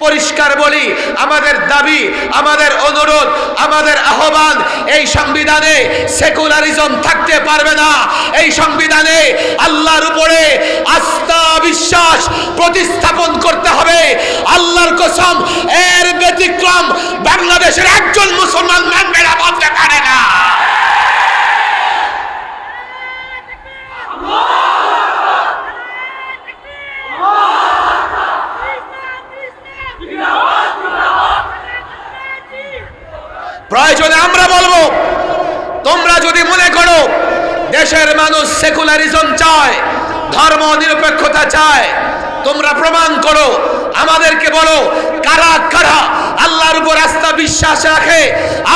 পরিষ্কার বলি, আমাদের দাবি, আমাদের অনুরোধ, আমাদের আহ্বান, এই সংবিধানে সেকুলারিজম থাকতে পারবে না। এই সংবিধানে আল্লাহর উপরে আস্থা, বিশ্বাস প্রতিস্থাপন করতে হবে। আল্লাহর কসম, এর ব্যতিক্রম বাংলাদেশের একজন মুসলমান মানবে না, বলতে পারে না। প্রয়োজনে আমরা বলব, তোমরা যদি মনে করো দেশের মানুষ সেকুলারিজম চায়, ধর্ম নিরপেক্ষতা চায়, তোমরা প্রমাণ করো আমাদেরকে বলো, কারা কারা আল্লাহর উপর আস্থা বিশ্বাস রাখে?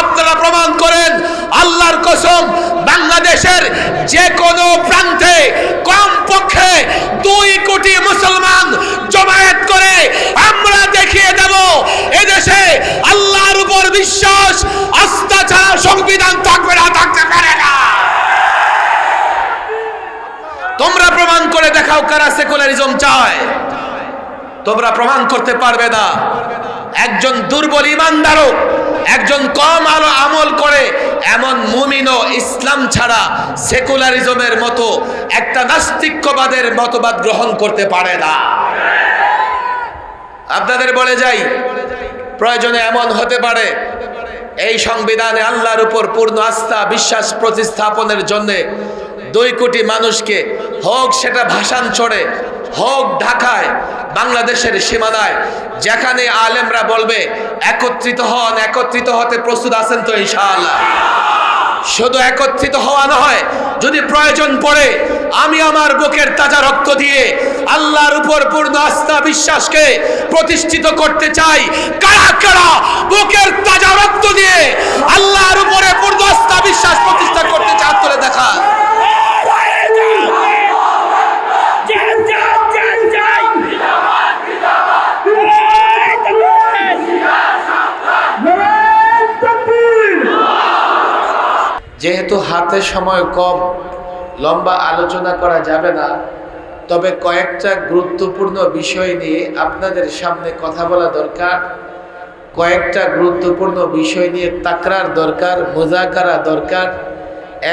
আপনারা প্রমাণ করেন, আল্লাহর কসম, বাংলাদেশের যে কোনো প্রান্তে কম পক্ষে দুই কোটি মুসলমান জমায়েত করে আমরা দেখিয়ে দেব, এদেশে আল্লাহর উপর বিশ্বাস, আস্থা ছাড়া সংবিধান থাকবে না, থাকতে পারে না। তোমরা প্রমাণ করে দেখাও কারা সেকুলারিজম চায়। তোমরা প্রমাণ করতে পারবে না। একজন দুর্বল ইমানদারও, একজন কম আলো আমল করে, এমন মুমিনও ইসলাম ছাড়া সেকুলারিজমের মতো, একটা নাস্তিক্যবাদের মতবাদ গ্রহণ করতে পারে না। আপনাদের বলে যাই, প্রয়োজনে এমন হতে পারে, এই সংবিধানে আল্লাহর উপর পূর্ণ আস্থা, বিশ্বাস প্রতিস্থাপনের জন্যে দুই কোটি মানুষকে হোক সেটা ভাষান চড়ে হোক ঢাকায়, বাংলাদেশের সীমানায়, যেখানে আলেমরা বলবে, একত্রিত হন, একত্রিত হতে প্রস্তুত আছেন তো ইনশাআল্লাহ। শুধু একত্রিত হওয়া নয়, যদি প্রয়োজন পড়ে, আমি আমার বুকের তাজা রক্ত দিয়ে আল্লাহর উপর পূর্ণ আস্থা বিশ্বাসকে প্রতিষ্ঠিত করতে চাই। কারা কারা বুকের তাজা রক্ত দিয়ে আল্লাহর উপরে পূর্ণ আস্থা বিশ্বাস প্রতিষ্ঠা করতে চান করে দেখা যেহেতু হাতে সময় কম, লম্বা আলোচনা করা যাবে না। তবে কয়েকটা গুরুত্বপূর্ণ বিষয় নিয়ে আপনাদের সামনে কথা বলা দরকার। কয়েকটা গুরুত্বপূর্ণ বিষয় নিয়ে তাকরার দরকার, মোজাকারা দরকার,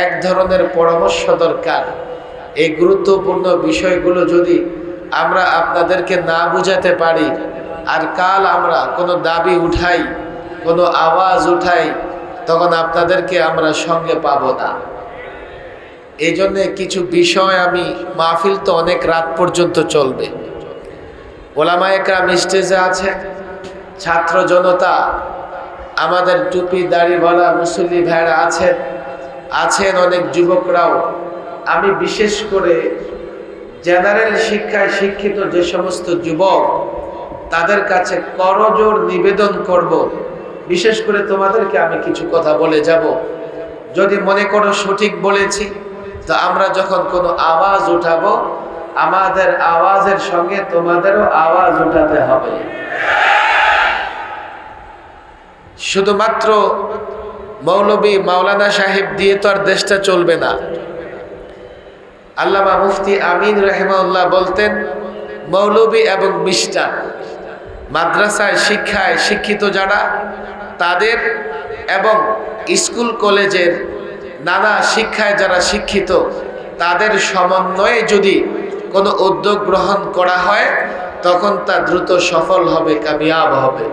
এক ধরনের পরামর্শ দরকার। এই গুরুত্বপূর্ণ বিষয়গুলো যদি আমরা আপনাদেরকে না বুঝাতে পারি, আর কাল আমরা কোনো দাবি উঠাই, কোনো আওয়াজ উঠাই তখন আপনাদেরকে আমরা সঙ্গে পাবো না। এই জন্যে কিছু বিষয় আমি, মাহফিল তো অনেক রাত পর্যন্ত চলবে। ওলামা একরাম স্টেজে আছে ছাত্র জনতা, আমাদের টুপি দাড়িওয়ালা মুসল্লি ভাইরা আছেন। আছেন অনেক যুবকরাও। আমি বিশেষ করে জেনারেল শিক্ষায় শিক্ষিত যে সমস্ত যুবক, তাদের কাছে করজোর নিবেদন করব। বিশেষ করে তোমাদেরকে আমি কিছু কথা বলে যাব। যদি মনে করো সঠিক বলেছি, তো আমরা যখন কোনো আওয়াজ উঠাবো, আমাদের আওয়াজের সঙ্গে তোমাদেরও আওয়াজ উঠাতে হবে। শুধুমাত্র মৌলবী মাওলানা সাহেব দিয়ে তো আর দেশটা চলবে না। আল্লামা মুফতি আমিন রহেমাউল্লাহ বলতেন, মৌলবী এবং মিস্টার, মাদ্রাসায় শিক্ষায় শিক্ষিত যারা তাদের এবং স্কুল, কলেজের নানা শিক্ষায় যারা শিক্ষিত, তাদের সমন্বয়ে যদি কোনো উদ্যোগ গ্রহণ করা হয়, তখন তা দ্রুত সফল হবে, কামিয়াব হবে।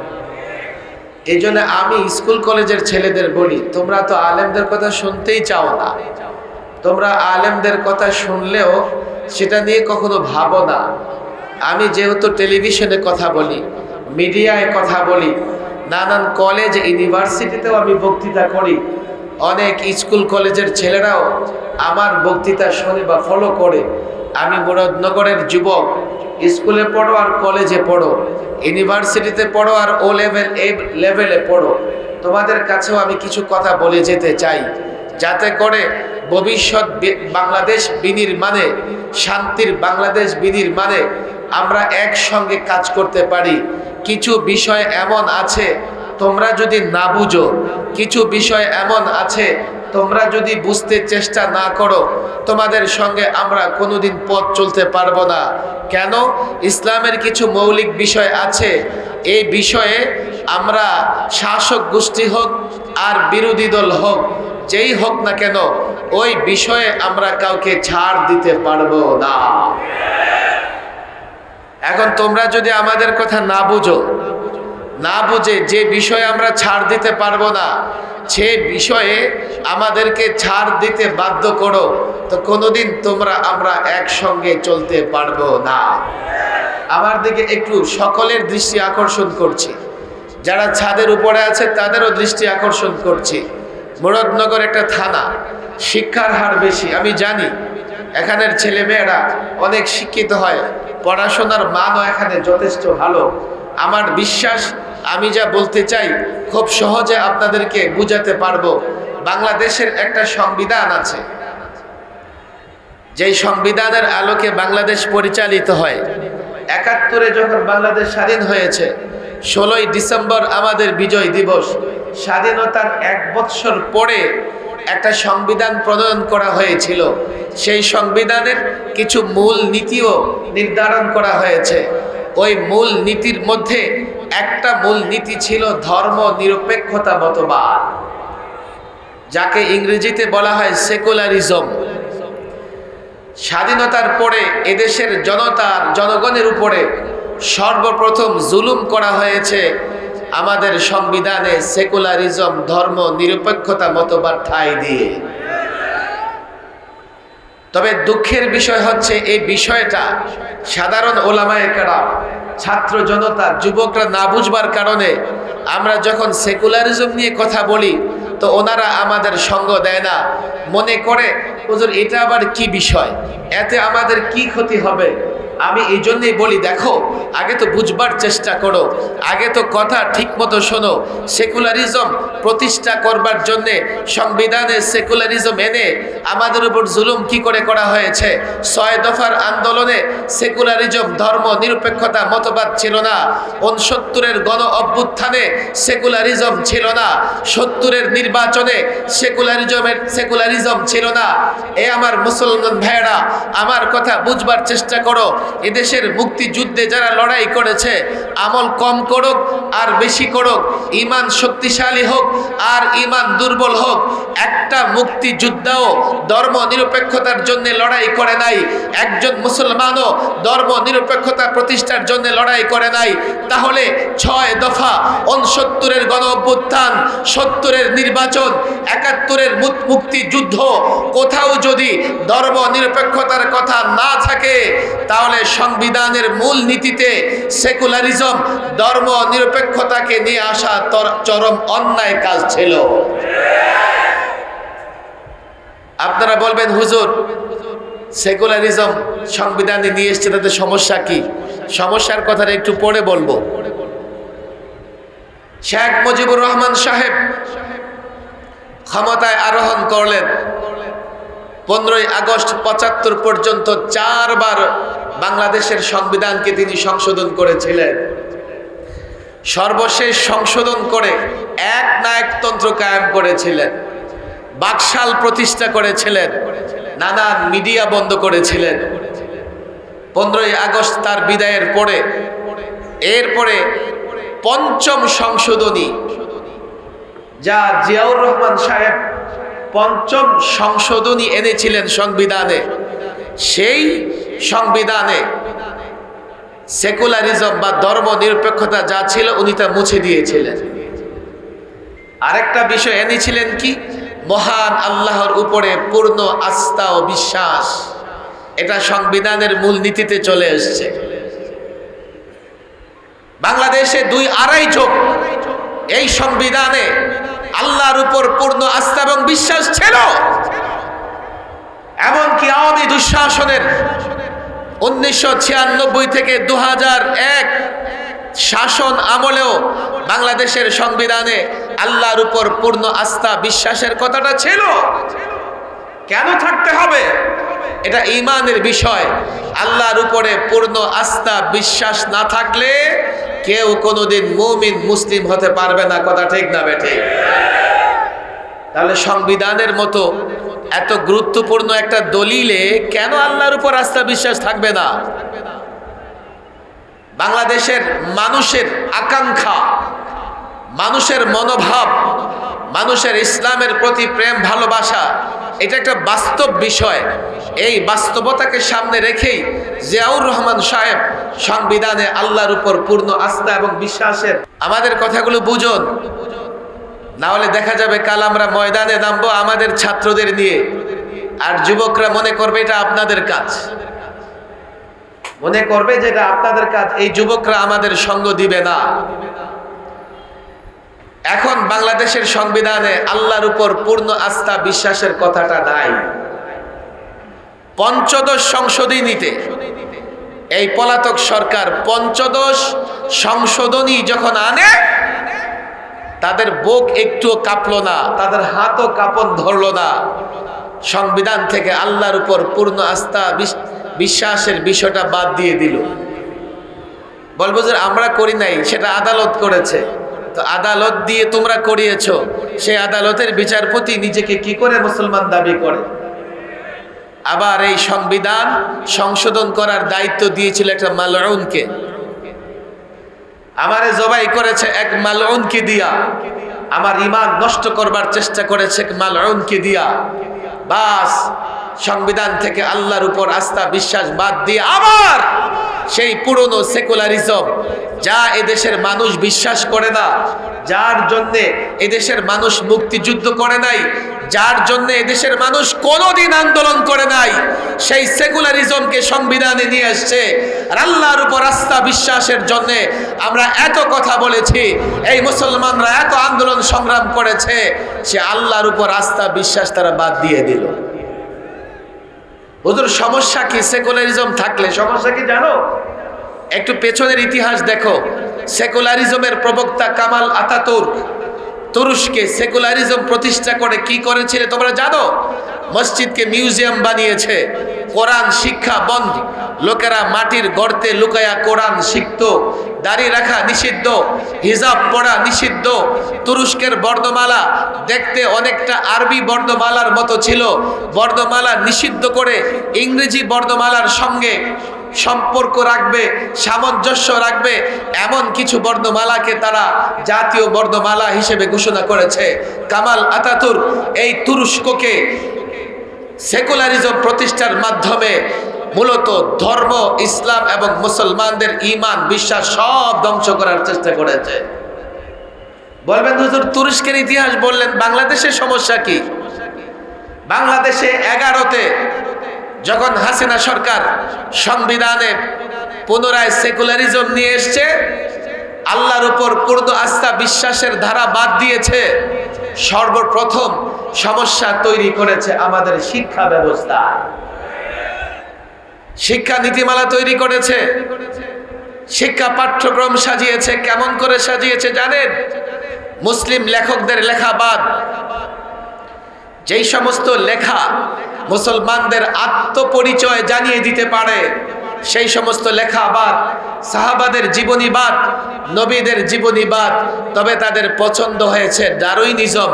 এই জন্য আমি স্কুল, কলেজের ছেলেদের বলি, তোমরা তো আলেমদের কথা শুনতেই চাও না। তোমরা আলেমদের কথা শুনলেও সেটা নিয়ে কখনো ভাবো না। আমি যেহেতু টেলিভিশনে কথা বলি, মিডিয়ায় কথা বলি নানান কলেজ ইউনিভার্সিটিতেও আমি বক্তৃতা করি। অনেক স্কুল কলেজের ছেলেরাও আমার বক্তৃতা শোনে বা ফলো করে। আমি মুরাদনগরের যুবক। স্কুলে পড়ো আর কলেজে পড়ো। ইউনিভার্সিটিতে পড়ো আর ও লেভেল এ লেভেলে পড়ো। তোমাদের কাছেও আমি কিছু কথা বলে যেতে চাই। যাতে করে ভবিষ্যৎ বাংলাদেশ বিনির্মাণে, শান্তির বাংলাদেশ বিনির্মাণে আমরা একসঙ্গে কাজ করতে পারি। কিছু বিষয় এমন আছে, তোমরা যদি না বুঝো। কিছু বিষয় এমন আছে, তোমরা যদি বুঝতে চেষ্টা না করো, তোমাদের সঙ্গে আমরা কোনোদিন পথ চলতে পারব না। কেন? ইসলামের কিছু মৌলিক বিষয় আছে। এই বিষয়ে আমরা শাসক গোষ্ঠী হোক আর বিরোধী দল হোক, যেই হোক না কেন, ওই বিষয়ে আমরা কাউকে ছাড় দিতে পারব না। এখন তোমরা যদি আমাদের কথা না বুঝো, না বুঝে যে বিষয়ে আমরা ছাড় দিতে পারব না, সে বিষয়ে আমাদেরকে ছাড় দিতে বাধ্য করো, তো কোনোদিন তোমরা আমরা একসঙ্গে চলতে পারব না। আমার দিকে একটু সকলের দৃষ্টি আকর্ষণ করছি। যারা ছাদের উপরে আছে, তাদেরও দৃষ্টি আকর্ষণ করছি। মুরাদনগর একটা থানা, শিক্ষার হার বেশি, আমি জানি। এখানের ছেলে মেয়েরা অনেক শিক্ষিত হয়, পড়াশোনার মানও এখানে যথেষ্ট ভালো। আমার বিশ্বাস, আমি যা বলতে চাই, খুব সহজে আপনাদেরকে বুঝাতে পারব, বাংলাদেশের একটা সংবিধান আছে। যেই সংবিধানের আলোকে বাংলাদেশ পরিচালিত হয়। একাত্তরে যখন বাংলাদেশ স্বাধীন হয়েছে, ষোলোই ডিসেম্বর আমাদের বিজয় দিবস। স্বাধীনতার এক বৎসর পরে একটা সংবিধান প্রণয়ন করা হয়েছিল। সেই সংবিধানের কিছু মূল নীতিও নির্ধারণ করা হয়েছে। ওই মূল নীতির মধ্যে একটা মূল নীতি ছিল ধর্ম নিরপেক্ষতা মতবাদ, যাকে ইংরেজিতে বলা হয় সেকুলারিজম স্বাধীনতার পরে এদেশের জনতার, জনগণের উপরে সর্বপ্রথম জুলুম করা হয়েছে আমাদের সংবিধানে সেকুলারিজম, ধর্ম, নিরপেক্ষতা মতবাদ ঠাই দিয়ে। তবে দুঃখের বিষয় হচ্ছে এই বিষয়টা সাধারণ ওলামায় কারা ছাত্র জনতা, যুবকরা না বুঝবার কারণে আমরা যখন সেকুলারিজম নিয়ে কথা বলি, তো ওনারা আমাদের সঙ্গ দেয় না। মনে করে, হুজুর, এটা আবার কি বিষয়? এতে আমাদের কি ক্ষতি হবে? আমি এই জন্যই বলি, দেখো, আগে তো বুঝবার চেষ্টা করো, আগে তো কথা ঠিক মতো শোনো। সেকুলারিজম প্রতিষ্ঠা করবার জন্যে সংবিধানে সেকুলারিজম এনে আমাদের উপর জুলুম কি করে করা হয়েছে? ছয় দফার আন্দোলনে সেকুলারিজম, ধর্ম, নিরপেক্ষতা মতবাদ ছিল না। উনসত্তরের গণ অভ্যুত্থানে সেকুলারিজম ছিল না। সত্তরের নির্বাচনে সেকুলারিজমের সেকুলারিজম ছিল না। এ আমার মুসলমান ভাইয়েরা, আমার কথা বুঝবার চেষ্টা করো। এদেশের মুক্তিযুদ্ধে যারা লড়াই করেছে, আমল কম করুক আর বেশি করুক ইমান শক্তিশালী হোক আর ইমান দুর্বল হোক, একটা মুক্তিযোদ্ধাও ধর্ম নিরপেক্ষতার জন্য লড়াই করে নাই, একজন মুসলমানও ধর্ম নিরপেক্ষতা প্রতিষ্ঠার জন্য লড়াই করে নাই, তাহলে ছয় দফা অনসত্তরের গণ অভ্যুত্থান, সত্তরের নির্বাচন, একাত্তরের মুক্তিযুদ্ধ, কোথাও যদি ধর্ম নিরপেক্ষতার কথা না থাকে, তাহলে সংবিধানের মূল নীতিতে সেকুলারিজম, ধর্ম নিরপেক্ষতাকে নিয়ে আসা চরম অন্যায় কাজ ছিল। আপনারা বলবেন, হুজুর, সেকুলারিজম সংবিধানে নিয়ে এসছে তাদের সমস্যা কি? সমস্যার কথাটা একটু পরে বলব। শেখ মুজিবুর রহমান সাহেব ক্ষমতায় আরোহণ করলেন। পনেরোই আগস্ট পঁচাত্তর পর্যন্ত চারবার বাংলাদেশের সংবিধানকে তিনি সংশোধন করেছিলেন। সর্বশেষ সংশোধন করে এক নায়কতন্ত্র কায়েম করেছিলেন, বাকশাল প্রতিষ্ঠা করেছিলেন, নানান মিডিয়া বন্ধ করেছিলেন। পনেরোই আগস্ট তার বিদায়ের পরে, এরপরে পঞ্চম সংশোধনী, যা জিয়াউর রহমান সাহেব পঞ্চম সংশোধনী এনেছিলেন সংবিধানে। সেই সংবিধানে সেকুলারিজম বা ধর্ম নিরপেক্ষতা যা ছিল উনি তা মুছে দিয়েছিলেন। আরেকটা বিষয় এনেছিলেন কি? মহান আল্লাহর উপরে পূর্ণ আস্থা ও বিশ্বাস। এটা সংবিধানের মূল নীতিতে চলে এসছে। বাংলাদেশে দুই আড়াই যোগ এই সংবিধানে আল্লাহর উপর পূর্ণ আস্থা এবং বিশ্বাস ছিল। এমনকি আওয়ামী দুঃশাসনের উনিশশো ছিয়ানব্বই থেকে দু এক শাসন আমলেও বাংলাদেশের সংবিধানে আল্লাহর উপর পূর্ণ আস্থা, বিশ্বাসের কথাটা ছিল। কেন থাকতে হবে? এটা ইমানের বিষয়। আল্লাহর উপরে পূর্ণ আস্থা, বিশ্বাস না থাকলে কেউ কোনোদিন মুমিন, মুসলিম হতে পারবে না। কথা ঠিক না বেঠে? তাহলে সংবিধানের মতো এত গুরুত্বপূর্ণ একটা দলিলে কেন আল্লাহর উপর আস্থা, বিশ্বাস থাকবে না? বাংলাদেশের মানুষের আকাঙ্ক্ষা, মানুষের মনোভাব, মানুষের ইসলামের প্রতি প্রেম, ভালোবাসা এটা একটা বাস্তব বিষয়। এই বাস্তবতাকে সামনে রেখেই জিয়াউর রহমান সাহেব সংবিধানে আল্লাহর উপর পূর্ণ আস্থা এবং বিশ্বাসের আমাদের কথাগুলো বুঝুন। না হলে দেখা যাবে কাল আমরা ময়দানে নামবো আমাদের ছাত্রদের নিয়ে। আর যুবকরা মনে করবে এটা আপনাদের কাজ। মনে করবে যে এটা আপনাদের কাজ, এই যুবকরা আমাদের সঙ্গ দিবে না। এখন বাংলাদেশের সংবিধানে আল্লাহর উপর পূর্ণ আস্থা বিশ্বাসের কথাটা নাই। পঞ্চদশ সংশোধনীতে এই পলাতক সরকার পঞ্চদশ সংশোধনী যখন আনে, তাদের বুক একটুও কাঁপলো না, তাদের হাতও কাঁপন ধরলো না। সংবিধান থেকে আল্লাহর উপর পূর্ণ আস্থা বিশ- বিশ্বাসের বিষয়টা বাদ দিয়ে দিল। বলব যে আমরা করি নাই, সেটা আদালত করেছে। তো আদালত দিয়ে তোমরা করিয়েছ। সেই আদালতের বিচারপতি নিজেকে কি করে মুসলমান দাবি করে? আবার এই সংবিধান সংশোধন করার দায়িত্ব দিয়েছিল একটা মালউনকে। আমারে জবাই করেছে এক মালউনকে দিয়া। আমার ইমান নষ্ট করবার চেষ্টা করেছে এক মালউনকে দিয়া। বাস, সংবিধান থেকে আল্লাহর উপর আস্থা, বিশ্বাস বাদ দিয়ে আবার সেই পুরনো সেকুলারিজম যা এদেশের মানুষ বিশ্বাস করে না, যার জন্যে এদেশের মানুষ মুক্তিযুদ্ধ করে নাই, যার জন্য এদেশের মানুষ কোনোদিন আন্দোলন করে নাই, সেই সেকুলারিজমকে সংবিধানে নিয়ে আসছে আর আল্লাহর উপর আস্থা বিশ্বাসের জন্য আমরা এত কথা বলেছি, এই মুসলমানরা এত আন্দোলন সংগ্রাম করেছে, সে আল্লাহর উপর আস্থা বিশ্বাস তারা বাদ দিয়ে দিল। হুজুর সমস্যা কি? সেকুলারিজম থাকলে। সমস্যা কি জানো? একটু পেছনের ইতিহাস দেখো। সেকুলারিজমের প্রবক্তা কামাল আতাতুর্ক তুরস্কে সেকুলারিজম প্রতিষ্ঠা করে কি করেছিল তোমরা জানো? মসজিদকে মিউজিয়াম বানিয়েছে। কোরআন শিক্ষা বন্ধ লোকেরা মাটির গর্তে লুকায়া কোরআন শিখত, দাড়ি রাখা নিষিদ্ধ, হিজাব পড়া নিষিদ্ধ, তুরস্কের বর্ণমালা দেখতে অনেকটা আরবি বর্ণমালার মতো ছিল। বর্ণমালা নিষিদ্ধ করে ইংরেজি বর্ণমালার সঙ্গে সম্পর্ক রাখবে, সামঞ্জস্য রাখবে, এমন কিছু বর্ণমালাকে তারা জাতীয় বর্ণমালা হিসেবে ঘোষণা করেছে। কামাল আতাতুর এই তুরস্ককে সেকুলারিজম প্রতিষ্ঠার মাধ্যমে মূলত ধর্ম, ইসলাম এবং মুসলমানদের ইমান বিশ্বাস সব ধ্বংস করার চেষ্টা করেছে। বলবেন, হুজুর, তুরস্কের ইতিহাস বললেন, বাংলাদেশের সমস্যা কি? বাংলাদেশে এগারোতে যখন হাসিনা সরকার সংবিধানে পুনরায় সেকুলারিজম নিয়ে এসছে, আল্লাহর উপর পূর্ণ আস্থা বিশ্বাসের ধারা বাদ দিয়েছে, সর্বপ্রথম সমস্যা তৈরি করেছে আমাদের শিক্ষা ব্যবস্থা। শিক্ষা নীতিমালা তৈরি করেছে। শিক্ষা পাঠ্যক্রম সাজিয়েছে। কেমন করে সাজিয়েছে জানেন? মুসলিম লেখকদের লেখা বাদ। যেই সমস্ত লেখা মুসলমানদের আত্মপরিচয় জানিয়ে দিতে পারে সেই সমস্ত লেখা বাদ সাহাবাদের জীবনীবাদ নবীদের জীবনীবাদ তবে তাদের পছন্দ হয়েছে ডারুইনিজম,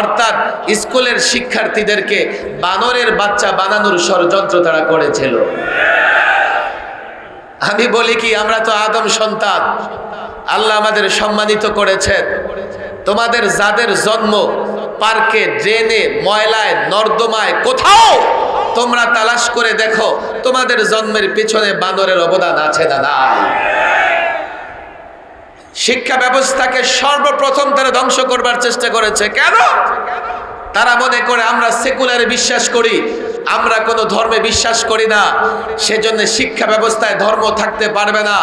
অর্থাৎ স্কুলের শিক্ষার্থীদেরকে বানরের বাচ্চা বানানোর ষড়যন্ত্র তারা করেছিল। আমি বলি কি, আমরা তো আদম সন্তান, আল্লাহ আমাদের সম্মানিত করেছেন। তোমাদের যাদের জন্ম পার্কে, ড্রেনে, ময়লায়, নর্দমায়, কোথাও তোমরা তালাশ করে দেখো, তোমাদের জন্মের পিছনে বানরের অবদান আছে না নাই। শিক্ষা ব্যবস্থাকে সর্বপ্রথম তারা ধ্বংস করবার চেষ্টা করেছে। কেন? তারা মনে করে, আমরা সেকুলারে বিশ্বাস করি, আমরা কোনো ধর্মে বিশ্বাস করি না। সেজন্য শিক্ষা ব্যবস্থায় ধর্ম থাকতে পারবে না।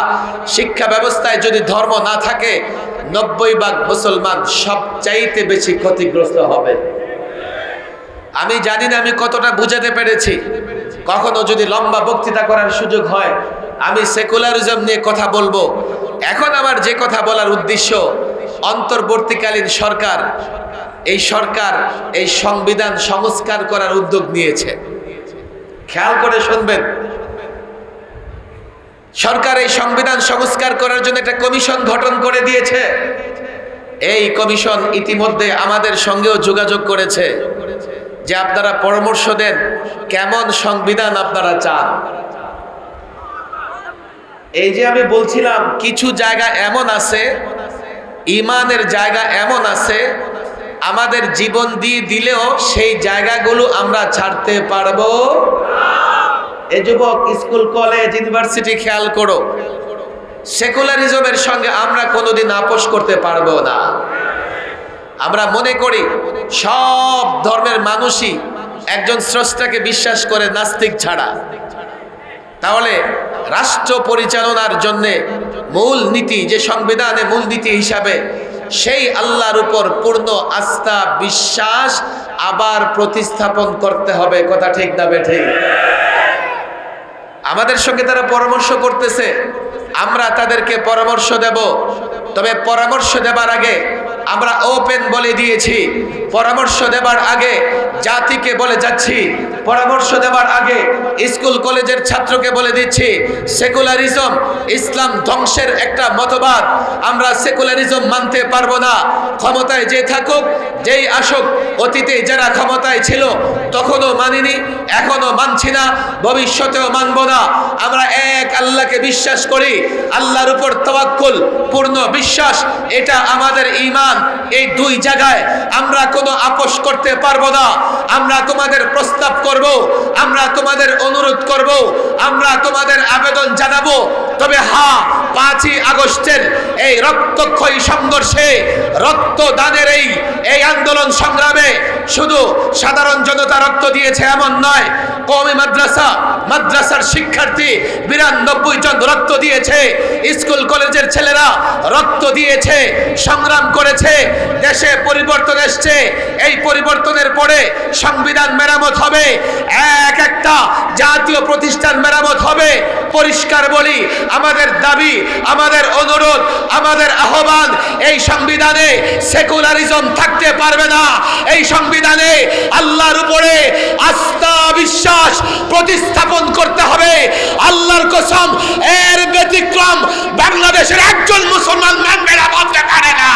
শিক্ষা ব্যবস্থায় যদি ধর্ম না থাকে, নব্বই ভাগ মুসলমান সবচাইতে বেশি ক্ষতিগ্রস্ত হবে। আমি জানি না আমি কতটা বুঝাতে পেরেছি। কখনো যদি লম্বা বক্তৃতা করার সুযোগ হয়, আমি সেকুলারিজম নিয়ে কথা বলব। এখন আমার যে কথা বলার উদ্দেশ্য, অন্তর্বর্তীকালীন সরকার, এই সরকার, এই সংবিধান সংস্কার করার উদ্যোগ নিয়েছে। খেয়াল করে শুনবেন। সরকার এই সংবিধান সংস্কার করার জন্য একটা কমিশন গঠন করে দিয়েছে। এই কমিশন ইতিমধ্যে আমাদের সঙ্গেও যোগাযোগ করেছে। যে আপনারা পরামর্শ দেন, কেমন সংবিধান আপনারা চান? এই যে আমি বলছিলাম, কিছু জায়গা এমন আছে, ইমানের জায়গা এমন আছে, আমাদের জীবন দিয়ে দিলেও সেই জায়গাগুলো আমরা ছাড়তে পারব। এ যুবক, স্কুল, কলেজ, ইউনিভার্সিটি খেয়াল করো। সেকুলারিজমের সঙ্গে আমরা কোনোদিন আপোষ করতে পারব না। আমরা মনে করি সব ধর্মের মানুষই একজন স্রষ্টাকে বিশ্বাস করে নাস্তিক ছাড়া। তাহলে রাষ্ট্র পরিচালনার জন্যে মূল নীতি, যে সংবিধানে মূল নীতি হিসাবে সেই আল্লাহর উপর পূর্ণ আস্থা, বিশ্বাস আবার প্রতিস্থাপন করতে হবে। কথা ঠিক না ঠিক? আমাদের সঙ্গে তারা পরামর্শ করতেছে, আমরা তাদেরকে পরামর্শ দেব। তবে পরামর্শ দেবার আগে আমরা ওপেন বলে দিয়েছি। পরামর্শ দেবার আগে জাতিকে বলে যাচ্ছি। পরামর্শ দেবার আগে স্কুল কলেজের ছাত্রকে বলে দিচ্ছি সেকুলারিজম ইসলাম ধ্বংসের একটা মতবাদ। আমরা সেকুলারিজম মানতে পারব না। ক্ষমতায় যে থাকুক, যেই আসুক, অতীতে যারা ক্ষমতায় ছিল, তখনও মানিনি, এখনও মানছি না, ভবিষ্যতেও মানব না। আমরা এক আল্লাহকে বিশ্বাস করি, আল্লাহর উপর তওয়াক্কুল, পূর্ণ বিশ্বাস, এটা আমাদের ঈমান এই দুই জায়গায় আমরা কোনো আপোষ করতে পারব না। আমরা তোমাদের প্রস্তাব করব, আমরা তোমাদের অনুরোধ করব, আমরা তোমাদের আবেদন জানাব। তবে হ্যাঁ পাঁচই আগস্টের এই রক্তক্ষয়ী সংঘর্ষে রক্তদানের এই এই আন্দোলন সংগ্রামে শুধু সাধারণ জনতা রক্ত দিয়েছে এমন নয়, কওমি মাদ্রাসা, মাদ্রাসার শিক্ষার্থী বিরানব্বই জন রক্ত দিয়েছে, স্কুল কলেজের ছেলেরা রক্ত দিয়েছে, সংগ্রাম করেছে, দেশে পরিবর্তন এসছে, এই পরিবর্তনের পরে সংবিধান মেরামত হবে, এক একটা জাতীয় প্রতিষ্ঠান মেরামত হবে, পরিষ্কার বলি, আমাদের দাবি আমাদের অনুরোধ, আমাদের আহ্বান, এই সংবিধানে সেকুলারিজম থাকতে পারবে না। এই সংবিধানে আল্লাহর উপরে আস্থা বিশ্বাস প্রতিস্থাপন করতে হবে। আল্লাহর কসম, এর ব্যতিক্রম বাংলাদেশের একজন মুসলমান মানবে না বলতে পারে না।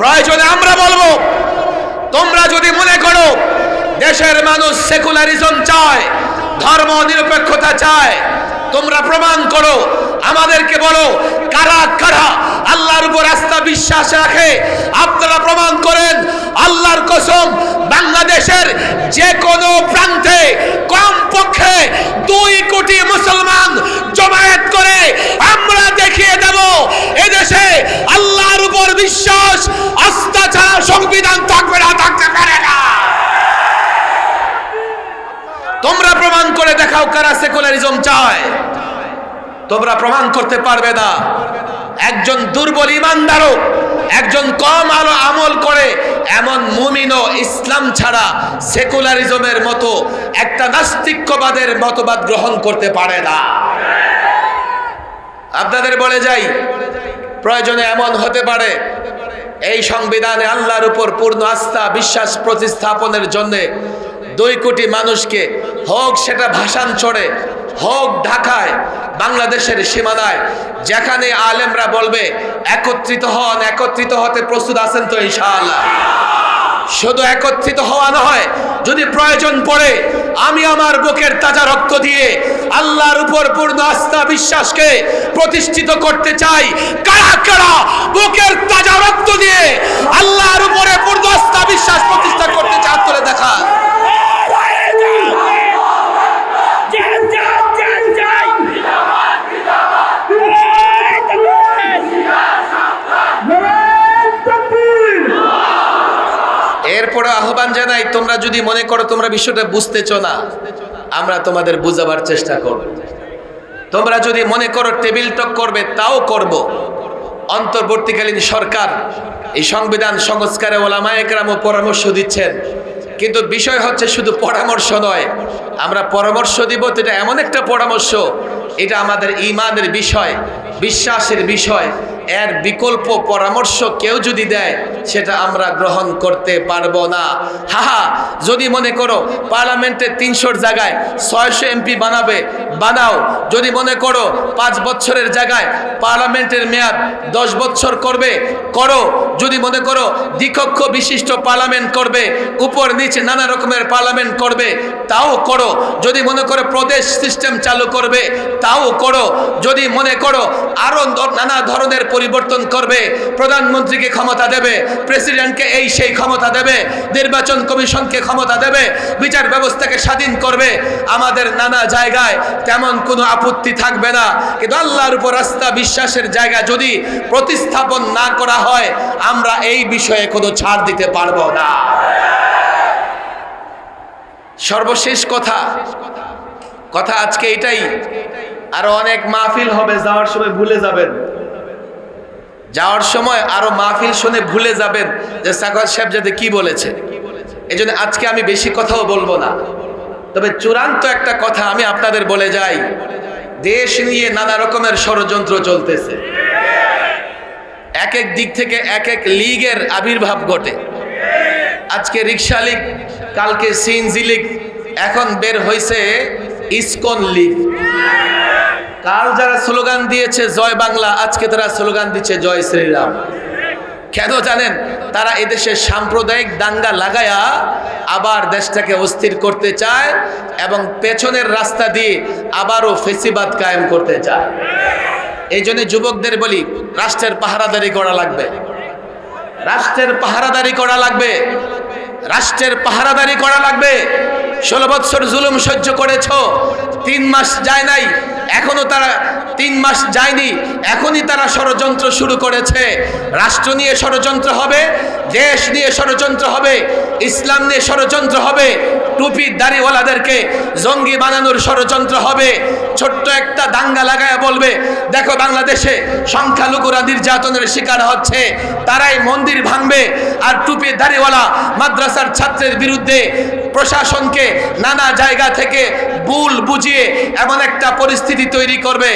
প্রয়োজনে আমরা বলব, তোমরা যদি মনে করো দেশের মানুষ সেকুলারিজম চায়, ধর্ম নিরপেক্ষতা চায়, তোমরা প্রমাণ করো আমাদেরকে বলো, কারা কারা আল্লাহর উপর আস্থা বিশ্বাস রাখে? আপনারা প্রমাণ করেন, আল্লাহর কসম, বাংলাদেশের যে কোনো প্রান্তে কম পক্ষে দুই কোটি মুসলমান জমায়েত করে আমরা দেখিয়ে দেব, এদেশে আল্লাহর উপর বিশ্বাস, আস্থা ছাড়া সংবিধান থাকবে না, থাকতে পারে না। তোমরা প্রমাণ করে দেখাও কারা সেকুলারিজম চায়। তোমরা প্রমাণ করতে পারবে না। একজন দুর্বল ইমানদারও একজন কম আলো আমল করে এমন মুমিনও ইসলাম ছাড়া সেকুলারিজমের মতো একটা নাস্তিক্যবাদের মতবাদ গ্রহণ করতে পারে না। আপনাদের বলে যাই, প্রয়োজনে এমন হতে পারে, এই সংবিধানে আল্লাহর উপর পূর্ণ আস্থা, বিশ্বাস প্রতিস্থাপনের জন্য দুই কোটি মানুষকে হোক সেটা ভাষাঞ্চরে হোক ঢাকায় বাংলাদেশের সীমানায় যেখানে আলেমরা বলবে, একত্রিত হন, একত্রিত হতে প্রস্তুত আছেন তো ইনশাআল্লাহ। শুধু একত্রিত হওয়া নয়, যদি প্রয়োজন পড়ে, আমি আমার বুকের তাজা রক্ত দিয়ে আল্লাহর উপর পূর্ণ আস্থা বিশ্বাসকে প্রতিষ্ঠিত করতে চাই। কারা কারা বুকের তাজা রক্ত দিয়ে আল্লাহর উপরে পূর্ণ আস্থা বিশ্বাস প্রতিষ্ঠা করতে চান তুলে দেখা এরপরে আহ্বান জানাই, তোমরা যদি মনে করো তোমরা বিষয়টা বুঝতেছ না, আমরা তোমাদের বুঝাবার চেষ্টা করব। তোমরা যদি মনে করো টেবিল টক করবে, তাও করব। অন্তর্বর্তীকালীন সরকার এই সংবিধান সংস্কারে ওলামা একরামও পরামর্শ দিচ্ছেন। কিন্তু বিষয় হচ্ছে শুধু পরামর্শ নয়, আমরা পরামর্শ দিব তো এটা এমন একটা পরামর্শ, এটা আমাদের ইমানের বিষয়। বিশ্বাসের বিষয়, এর বিকল্প পরামর্শ কেউ যদি দেয়, সেটা আমরা গ্রহণ করতে পারব না। হাহা, যদি মনে করো পার্লামেন্টে তিনশোর জায়গায় ছয়শো এমপি বানাবে, বানাও। যদি মনে করো পাঁচ বছরের জায়গায় পার্লামেন্টের মেয়াদ দশ বছর করবে, করো। যদি মনে করো দ্বিকক্ষ বিশিষ্ট পার্লামেন্ট করবে, উপর নিচে নানা রকমের পার্লামেন্ট করবে, তাও করো। যদি মনে করো প্রদেশ সিস্টেম চালু করবে, তাও করো। যদি মনে করো আরও নানা ধরনের পরিবর্তন করবে। প্রধানমন্ত্রীকে ক্ষমতা দেবে, প্রেসিডেন্টকে এই সেই ক্ষমতা দেবে, নির্বাচন কমিশনকে ক্ষমতা দেবে, বিচার ব্যবস্থাকে স্বাধীন করবে। আমাদের নানা জায়গায় তেমন কোনো আপত্তি থাকবে না। কিন্তু আল্লাহর উপর রাস্তা বিশ্বাসের জায়গা যদি প্রতিস্থাপন না করা হয়, আমরা এই বিষয়ে কোনো ছাড় দিতে পারব না। সর্বশেষ কথা কথা আজকে এটাই। আরও অনেক মাহফিল হবে, যাওয়ার সময় ভুলে যাবেন। যাওয়ার সময় আরও মাহফিল শুনে ভুলে যাবেন যে সাগর সাহেব যাতে কি বলেছে। এই আজকে আমি বেশি কথাও বলব না। তবে চূড়ান্ত একটা কথা আমি আপনাদের বলে যাই, দেশ নিয়ে নানা রকমের ষড়যন্ত্র চলতেছে। এক এক দিক থেকে এক এক লীগের আবির্ভাব ঘটে। আজকে রিক্সা লীগ, কালকে সিএনজি লীগ, এখন বের হয়েছে ইসকন লীগ। কাল যারা স্লোগান দিয়েছে, জয় বাংলা, আজকে তারা স্লোগান দিচ্ছে, জয় শ্রীরাম। কেন জানেন? তারা এদেশে সাম্প্রদায়িক দাঙ্গা লাগায়া আবার দেশটাকে অস্থির করতে চায় এবং পেছনের রাস্তা দিয়ে আবারও ফেসিবাদ কায়েম করতে চায়। এই জন্য যুবকদের বলি, রাষ্ট্রের পাহারাদারি করা লাগবে। রাষ্ট্রের পাহারাদারি করা লাগবে। রাষ্ট্রের পাহারাদারি করা লাগবে। ষোলো বৎসর জুলুম সহ্য করেছ, তিন মাস যায় নাই, এখনও তারা তিন মাস যায়নি, এখনই তারা ষড়যন্ত্র শুরু করেছে। রাষ্ট্র নিয়ে ষড়যন্ত্র হবে, দেশ নিয়ে ষড়যন্ত্র হবে, ইসলাম নিয়ে ষড়যন্ত্র হবে টুপি দাড়িওয়ালাদেরকে জঙ্গি বানানোর ষড়যন্ত্র হবে। ছোট্ট একটা দাঙ্গা লাগায় বলবে, দেখো বাংলাদেশে সংখ্যালঘুরা নির্যাতনের শিকার হচ্ছে। তারাই মন্দির ভাঙবে আর টুপি দাড়িওয়ালা মাদ্রাসার ছাত্রের বিরুদ্ধে প্রশাসনকে নানা জায়গা থেকে ভুল বুঝিয়ে এমন একটা পরিস্থিতি তৈরি করবে।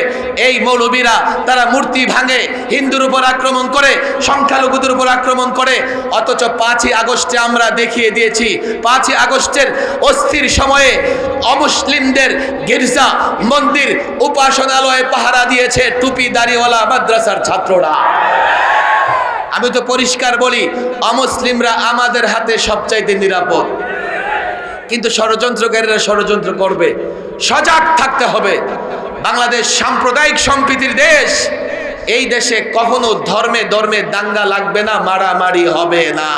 এই মৌলবীরা তারা মূর্তি ভাঙে, হিন্দুর উপর আক্রমণ করে, সংখ্যালঘুদের উপর আক্রমণ করে। অথচ পাঁচই আগস্টে আমরা দেখিয়ে দিয়েছি, পাঁচই আগস্টের অস্থির সময়ে অমুসলিমদের গির্জা, মন্দির, উপাসনালয়ে পাহারা দিয়েছে টুপি দাড়িওয়ালা মাদ্রাসার ছাত্ররা। আমি তো পরিষ্কার বলি, অমুসলিমরা আমাদের হাতে সবচাইতে নিরাপদ। কিন্তু ষড়যন্ত্রকারীরা ষড়যন্ত্র করবে। সজাগ থাকতে হবে। বাংলাদেশ সাম্প্রদায়িক সম্প্রীতির দেশ। এই দেশে কখনো ধর্মে ধর্মে দাঙ্গা লাগবে না, মারামারি হবে না।